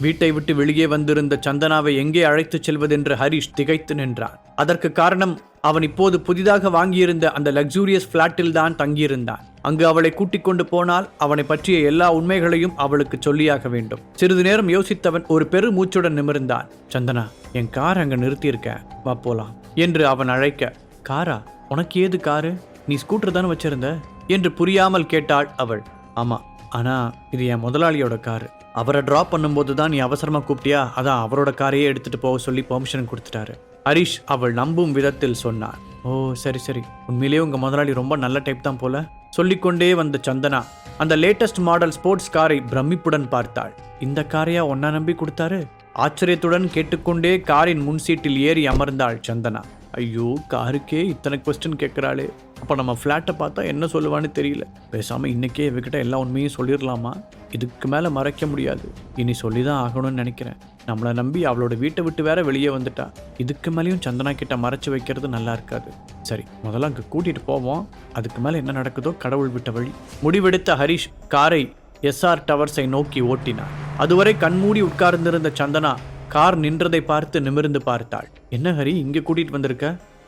வீட்டை விட்டு வெளியே வந்திருந்த சந்தனாவை எங்கே அழைத்துச் செல்வதென்று ஹரிஷ் திகைத்து நின்றான். அதற்கு காரணம் அவன் இப்போது புதிதாக வாங்கியிருந்த அந்த லக்ஸூரியஸ் பிளாட்டில் தான் தங்கியிருந்தான். அங்கு அவளை கூட்டிக் கொண்டு போனால் அவனை பற்றிய எல்லா உண்மைகளையும் அவளுக்கு சொல்லியாக வேண்டும். சிறிது நேரம் யோசித்தவன் ஒரு பெரு மூச்சுடன் நிமிர்ந்தான். சந்தனா என் கார் அங்க நிறுத்தியிருக்கேன் வா போலாம் என்று அவன் அழைக்க காரா உனக்கு ஏது காரு? நீ ஸ்கூட்டர் தானே வச்சிருந்த? என்று புரியாமல் கேட்டாள் அவள். ஆமா ஆனால் இது என் முதலாளியோட காரு. அவரை ட்ராப் பண்ணும்போது தான் நீ அவசரமாக கூப்பிட்டியா? அதான் அவரோட காரையே எடுத்துகிட்டு போக சொல்லி பெர்மிஷன் கொடுத்துட்டாரு. ஹரிஷ் அவள் நம்பும் விதத்தில் சொன்னார். ஓ சரி சரி. உண்மையிலேயே உங்கள் முதலாளி ரொம்ப நல்ல டைப் தான் போல. சொல்லிக்கொண்டே வந்த சந்தனா அந்த லேட்டஸ்ட் மாடல் ஸ்போர்ட்ஸ் காரை பிரமிப்புடன் பார்த்தாள். இந்த காரையா ஒன்னா நம்பி கொடுத்தாரு? ஆச்சரியத்துடன் கேட்டுக்கொண்டே காரின் முன் சீட்டில் ஏறி அமர்ந்தாள் சந்தனா. ஐயோ காருக்கே இத்தனை கொஸ்டின் கேட்குறாளே. அப்போ நம்ம ஃப்ளாட்டை பார்த்தா என்ன சொல்லுவான்னு தெரியல. பேசாமல் இன்றைக்கே இவகிட்ட எல்லா உண்மையும் சொல்லிடலாமா? இதுக்கு மேலே மறைக்க முடியாது. இனி சொல்லி தான் ஆகணும்னு நினைக்கிறேன். நம்மளை நம்பி அவளோட வீட்டை விட்டு வேற வெளியே வந்துட்டா. இதுக்கு மேலேயும் சந்தனா கிட்ட மறைச்சு வைக்கிறது நல்லா இருக்காது. சரி முதல்ல அங்கே கூட்டிகிட்டு போவோம். அதுக்கு மேலே என்ன நடக்குதோ கடவுள் விட்ட வழி. முடிவெடுத்த ஹரிஷ் காரை எஸ்ஆர் டவர்ஸை நோக்கி ஓட்டினார். அதுவரை கண்மூடி உட்கார்ந்திருந்த சந்தனா கார் நின்றதை பார்த்து நிமிர்ந்து பார்த்தாள். என்ன ஹரி இங்கே கூட்டிகிட்டு வந்திருக்க?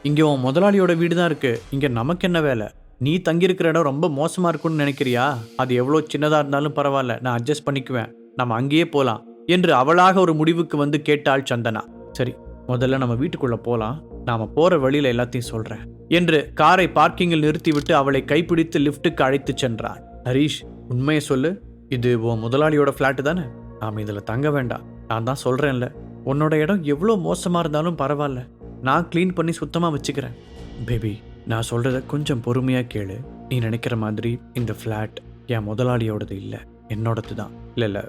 இங்கே உன் முதலாளியோட வீடு தான் இருக்கு. இங்கே நமக்கு என்ன வேலை? நீ தங்கியிருக்கிற இடம் ரொம்ப மோசமாக இருக்கும்னு நினைக்கிறியா? அது எவ்வளோ சின்னதாக இருந்தாலும் பரவாயில்ல நான் அட்ஜஸ்ட் பண்ணிக்குவேன். நம்ம அங்கேயே போகலாம் என்று அவளாக ஒரு முடிவுக்கு வந்து கேட்டாள் சந்தனா. சரி முதல்ல நம்ம வீட்டுக்குள்ளே போகலாம் நாம் போகிற வழியில் எல்லாத்தையும் சொல்கிறேன் என்று காரை பார்க்கிங்கில் நிறுத்திவிட்டு அவளை கைப்பிடித்து லிஃப்ட்டுக்கு அழைத்து சென்றான். ஹரீஷ் உண்மையை சொல்லு. இது உன் முதலாளியோட ஃப்ளாட்டு தானே? நாம் இதில் தங்க வேண்டாம். நான் தான் சொல்கிறேன்ல உன்னோட இடம் எவ்வளோ மோசமாக இருந்தாலும் பரவாயில்ல. நான் க்ளீன் பண்ணி சுத்தமாக வச்சுக்கிறேன். பேபி நான் சொல்கிறத கொஞ்சம் பொறுமையாக கேளு. நீ நினைக்கிற மாதிரி இந்த ஃப்ளாட் என் முதலாளியோடது இல்லை என்னோடது தான். இல்லை இல்லை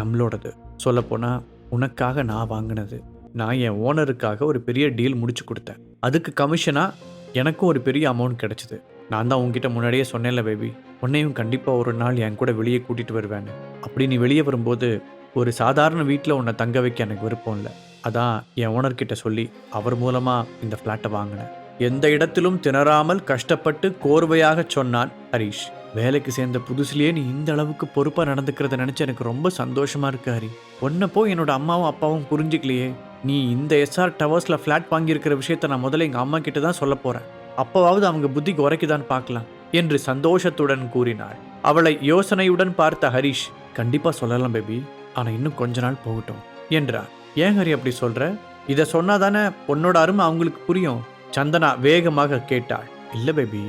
நம்மளோடது. சொல்லப்போனால் உனக்காக நான் வாங்கினது. நான் என் ஓனருக்காக ஒரு பெரிய டீல் முடிச்சு கொடுத்தேன். அதுக்கு கமிஷனாக எனக்கும் ஒரு பெரிய அமௌண்ட் கிடைச்சிது. நான் தான் உங்ககிட்ட முன்னாடியே சொன்னேன்ல பேபி உன்னையும் கண்டிப்பாக ஒரு நாள் என் கூட வெளியே கூட்டிகிட்டு வருவேன்னு. அப்படி நீ வெளியே வரும்போது ஒரு சாதாரண வீட்டில் உன்னை தங்க வைக்க எனக்கு விருப்பம் இல்லை. அதான் என் ஓனர்கிட்ட சொல்லி அவர் மூலமாக இந்த ஃப்ளாட்டை வாங்கினேன். எந்த இடத்திலும் திணறாமல் கஷ்டப்பட்டு கோர்வையாக சொன்னான் ஹரீஷ். வேலைக்கு சேர்ந்த புதுசுலேயே நீ இந்த அளவுக்கு பொறுப்பாக நடந்துக்கிறத நினச்சி எனக்கு ரொம்ப சந்தோஷமாக இருக்கு ஹரி. ஒன்றை போய் என்னோட அம்மாவும் அப்பாவும் புரிஞ்சுக்கலையே. நீ இந்த எஸ்ஆர் டவர்ஸில் ஃப்ளாட் வாங்கியிருக்கிற விஷயத்த நான் முதல்ல எங்கள் அம்மா கிட்ட தான் சொல்ல போகிறேன் அப்போவாவது அவங்க புத்திக்கு உரைக்குதான் பார்க்கலாம் என்று சந்தோஷத்துடன் கூறினாள். அவளை யோசனையுடன் பார்த்த ஹரிஷ் கண்டிப்பாக சொல்லலாம் பேபி ஆனால் இன்னும் கொஞ்ச நாள் போகட்டும் என்றார். ஏன் ஹரி அப்படி சொல்ற? இதை சொன்னாதானே உன்னோட அருமை அவங்களுக்கு புரியும். சந்தனா வேகமாக கேட்டாள். இல்ல பேபி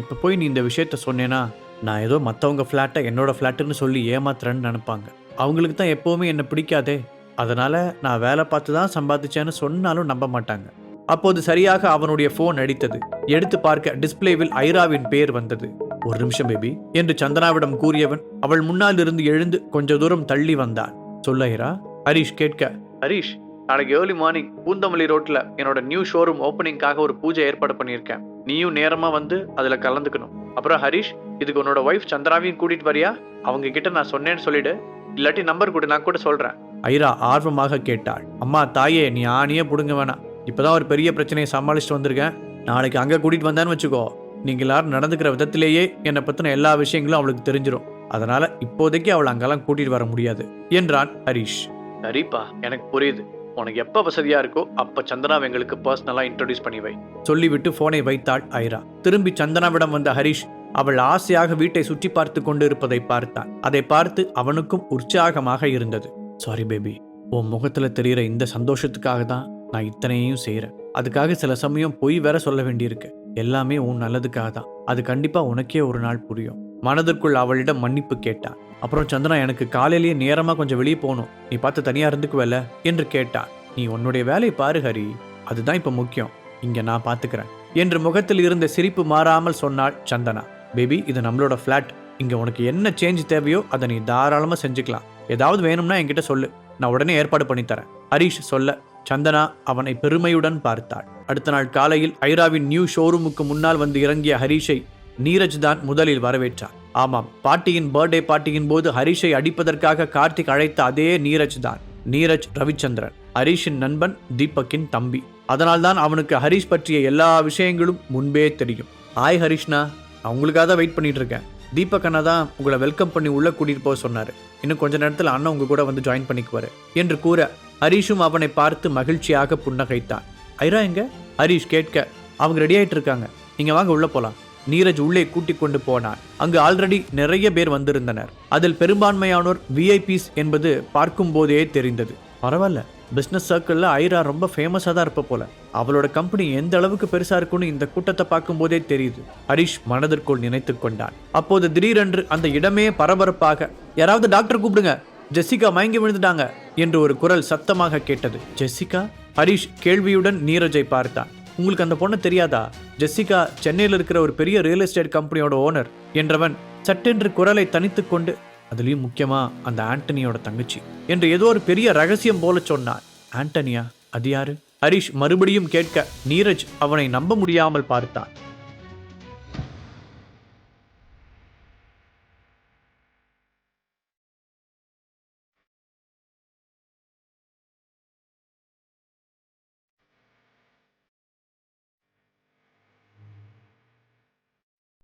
இப்ப போய் நீ இந்த விஷயத்த சொன்னேனா நான் ஏதோ மற்றவங்க ஃப்ளாட்டை என்னோட ஃப்ளாட்டுன்னு சொல்லி ஏமாத்துறேன்னு நினைப்பாங்க. அவங்களுக்கு தான் எப்போவுமே என்னை பிடிக்காதே. அதனால நான் வேலை பார்த்து தான் சம்பாதிச்சேன்னு சொன்னாலும் நம்ப மாட்டாங்க. அப்போது சரியாக அவனுடைய போன் அடித்தது. எடுத்து பார்க்க டிஸ்பிளேவில் ஐராவின் பேர் வந்தது. ஒரு நிமிஷம் பேபி என்று சந்தனாவிடம் கூறியவன் அவள் முன்னால் இருந்து எழுந்து கொஞ்ச தூரம் தள்ளி வந்தான் சொல்ல ஐரா ஹரிஷ் கேட்க ஹரிஷ் நாளைக்கு ஏர்லி மார்னிங் பூந்தமல்லி ரோட்டில் என்னோட நியூ ஷோரூம் ஓப்பனிங்காக ஒரு பூஜை ஏற்பாடு பண்ணியிருக்கேன். நீயும் நேரமாக வந்து அதில் கலந்துக்கணும். அப்புறம் ஹரிஷ் இதுக்கு உன்னோட ஒய்ஃப் சந்திராவையும் கூட்டிகிட்டு வரியா? அவங்க கிட்ட நான் சொன்னேன்னு சொல்லிடு. இல்லாட்டி நம்பர் கொடு நான் கூட சொல்கிறேன் ஐரா ஆர்வமாக கேட்டாள். அம்மா தாயே நீ ஆணியே பிடுங்க வேணாம். இப்போதான் ஒரு பெரிய பிரச்சனையை சமாளிச்சுட்டு வந்திருக்கேன். நாளைக்கு அங்கே கூட்டிகிட்டு வந்தேன்னு வச்சுக்கோ. நீங்கள் எல்லாரும் நடந்துக்கிற விதத்திலேயே என்னை பற்றின எல்லா விஷயங்களும் அவளுக்கு தெரிஞ்சிடும் அதனால் இப்போதைக்கு அவள் அங்கெல்லாம் கூட்டிகிட்டு வர முடியாது என்றான் ஹரிஷ். சரிப்பா எனக்கு புரியுது. உனக்கு எப்ப வசதியா இருக்கோ அப்ப சந்தனாவை எங்களுக்கு பர்சனலா இன்ட்ரோடியூஸ் பண்ணி வை. சொல்லிவிட்டு போனை வைத்தாள் ஐரா. திரும்பி சந்தனாவிடம் வந்த ஹரிஷ் அவள் ஆசையாக வீட்டை சுற்றி பார்த்து கொண்டு இருப்பதை பார்த்தான். அதை பார்த்து அவனுக்கும் உற்சாகமாக இருந்தது. சாரி பேபி உன் முகத்துல தெரிகிற இந்த சந்தோஷத்துக்காக தான் நான் இத்தனையும் செய்கிறேன் அதுக்காக சில சமயம் பொய் வேற சொல்ல வேண்டியிருக்கு. எல்லாமே உன் நல்லதுக்காக தான். அது கண்டிப்பா உனக்கே ஒரு நாள் புரியும். மனதிற்குள் அவளிடம் மன்னிப்பு கேட்டான். அப்புறம் சந்தனா எனக்கு காலையிலேயே நேரமா கொஞ்சம் வெளியே போகணும். நீ பார்த்து தனியா இருந்துக்குவல என்று கேட்டான். நீ உன்னுடைய வேலையை பாரு ஹரி. அதுதான் இப்ப முக்கியம். இங்க நான் பாத்துக்கிறேன் என்று முகத்தில் இருந்த சிரிப்பு மாறாமல் சொன்னாள் சந்தனா. பேபி இது நம்மளோட ஃப்ளாட் இங்க உனக்கு என்ன சேஞ்ச் தேவையோ அதை நீ தாராளமா செஞ்சுக்கலாம். ஏதாவது வேணும்னா என்கிட்ட சொல்லு. நான் உடனே ஏற்பாடு பண்ணித்தரேன் ஹரீஷ் சொல்ல சந்தனா அவனை பெருமையுடன் பார்த்தாள். அடுத்த நாள் காலையில் ஐராவின் நியூ ஷோரூமுக்கு முன்னால் வந்து இறங்கிய ஹரீஷை நீரஜ் தான் முதலில் வரவேற்றார். ஆமாம் பாட்டியின் பர்த்டே பார்ட்டியின் போது ஹரிஷை அடிப்பதற்காக கார்த்திக் அழைத்த அதே நீரஜ் தான் நீரஜ் ரவிச்சந்திரன். ஹரிஷின் நண்பன் தீபக்கின் தம்பி. அதனால்தான் அவனுக்கு ஹரிஷ் பற்றிய எல்லா விஷயங்களும் முன்பே தெரியும். ஹாய் ஹரிஷ்னா நான் உங்களுக்காக தான் வெயிட் பண்ணிட்டு இருக்கேன். தீபக் அண்ணா தான் உங்களை வெல்கம் பண்ணி உள்ள கூட்டிட்டு போக சொன்னாரு. இன்னும் கொஞ்ச நேரத்தில் அண்ணன் உங்க கூட வந்து ஜாயின் பண்ணிக்குவாரு என்று கூற ஹரீஷும் அவனை பார்த்து மகிழ்ச்சியாக புன்னகைத்தான். ஐரா எங்க? ஹரீஷ் கேட்க அவங்க ரெடி ஆயிட்டு இருக்காங்க. நீங்க வாங்க உள்ள போலாம். நீரஜ் உள்ளே கூட்டிக் கொண்டு போனான். அங்கு ஆல்ரெடி நிறைய பேர் வந்திருந்தனர். அதில் பெரும்பான்மையானோர் விஐபிஸ் என்பது பார்க்கும் போதே தெரிந்தது. பரவாயில்ல பிஸ்னஸ் சர்க்கிளில் ஐரா ரொம்ப ஃபேமஸாக தான் இருப்ப போல. அவளோட கம்பெனி எந்த அளவுக்கு பெருசா இருக்குன்னு இந்த கூட்டத்தை பார்க்கும் போதே தெரியுது. ஹரிஷ் மனதிற்குள் நினைத்து கொண்டான். அப்போது திடீரென்று அந்த இடமே பரபரப்பாக யாராவது டாக்டர் கூப்பிடுங்க. ஜெசிகா மயங்கி விழுந்துட்டாங்க என்று ஒரு குரல் சத்தமாக கேட்டது. ஜெசிகா? ஹரிஷ் கேள்வியுடன் நீரஜை பார்த்தான். உங்களுக்கு அந்த பொண்ணு தெரியாதா? ஜெசிகா சென்னையில் இருக்கிற ஒரு பெரிய ரியல் எஸ்டேட் கம்பெனியோட ஓனர் என்றவன் சட்டென்று குரலை தனித்து கொண்டு அதுலேயும் முக்கியமா அந்த ஆண்டனியோட தங்கச்சி என்று ஏதோ ஒரு பெரிய ரகசியம் போல சொன்னான். ஆண்டனியா அது யாரு? ஹரிஷ் மறுபடியும் கேட்க நீரஜ் அவனை நம்ப முடியாமல் பார்த்தான்.